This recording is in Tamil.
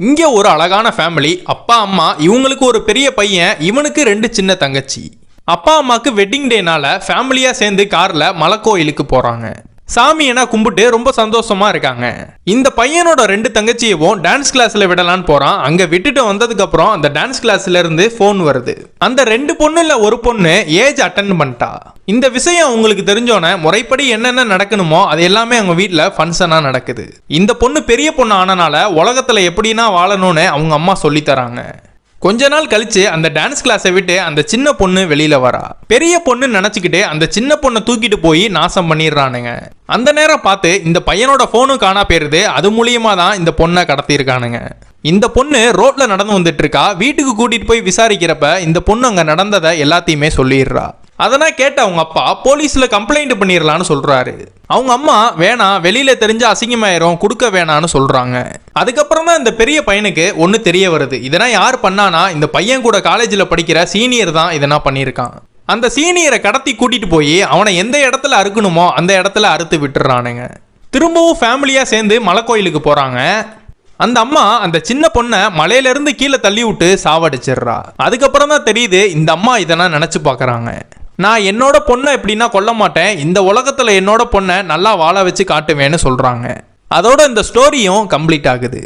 இங்கே ஒரு அழகான ஃபேமிலி அப்பா அம்மா இவங்களுக்கு ஒரு பெரிய பையன் இவனுக்கு ரெண்டு சின்ன தங்கச்சி. அப்பா அம்மாவுக்கு வெட்டிங் டேனால ஃபேமிலியாக சேர்ந்து காரில் மலைக்கோயிலுக்கு போகிறாங்க சாமியனா கும்பிட்டு ரொம்ப சந்தோஷமா இருக்காங்க. இந்த பையனோட ரெண்டு தங்கச்சியவும் டான்ஸ் கிளாஸ்ல விடலான்னு போறான். அங்க விட்டுட்டு வந்ததுக்கு அப்புறம் அந்த டான்ஸ் கிளாஸ்ல இருந்து ஃபோன் வருது. அந்த ரெண்டு பொண்ணுல ஒரு பொண்ணு ஏஜ் அட்டன் பண்ணிட்டா. இந்த விஷயம் அவங்களுக்கு தெரிஞ்சோன்னே முறைப்படி என்னென்ன நடக்கணுமோ அது எல்லாமே அவங்க வீட்டில் ஃபங்க்ஷனாக நடக்குது. இந்த பொண்ணு பெரிய பொண்ணு ஆனனால உலகத்தில் எப்படின்னா வாழணும்னு அவங்க அம்மா சொல்லித்தராங்க கொஞ்ச நாள் கழிச்சு அந்த டான்ஸ் கிளாஸை விட்டு அந்த சின்ன பொண்ணு வெளியில வரா. பெரிய பொண்ணு நினைச்சுக்கிட்டு அந்த சின்ன பொண்ணை தூக்கிட்டு போய் நாசம் பண்ணிடுறானுங்க. அந்த நேரம் பார்த்து இந்த பையனோட போனும் காணா போயிருது. அது மூலியமா தான் இந்த பொண்ணை கடத்தியிருக்கானுங்க. இந்த பொண்ணு ரோட்ல நடந்து வந்துட்டு இருக்கா. வீட்டுக்கு கூட்டிட்டு போய் விசாரிக்கிறப்ப இந்த பொண்ணு அங்க நடந்ததை எல்லாத்தையுமே சொல்லிடுறா. அதெல்லாம் கேட்ட அவங்க அப்பா போலீஸில் கம்ப்ளைண்ட் பண்ணிடலான்னு சொல்கிறாரு அவங்க அம்மா வேணாம் வெளியில் தெரிஞ்ச அசிங்கமாயிரும் கொடுக்க வேணான்னு சொல்கிறாங்க அதுக்கப்புறம் தான் இந்த பெரிய பையனுக்கு ஒன்று தெரிய வருது. இதெல்லாம் யார் பண்ணானா இந்த பையன் கூட காலேஜில் படிக்கிற சீனியர் தான் இதெல்லாம் பண்ணியிருக்கான் அந்த சீனியரை கடத்தி கூட்டிட்டு போய் அவனை எந்த இடத்துல அறுக்கணுமோ அந்த இடத்துல அறுத்து விட்டுறானுங்க. திரும்பவும் ஃபேமிலியாக சேர்ந்து மலை கோயிலுக்கு அந்த அம்மா அந்த சின்ன பொண்ணை மலையிலேருந்து கீழே தள்ளி விட்டு சாவடிச்சிடுறா. அதுக்கப்புறம் தான் தெரியுது இந்த அம்மா இதெல்லாம் நினச்சி பார்க்குறாங்க நான் என்னோட பொண்ணை எப்படின்னா கொல்ல மாட்டேன். இந்த உலகத்தில் என்னோட பொண்ணை நல்லா வாழ வச்சு காட்டுவேன்னு சொல்கிறாங்க அதோட இந்த ஸ்டோரியும் கம்ப்ளீட் ஆகுது.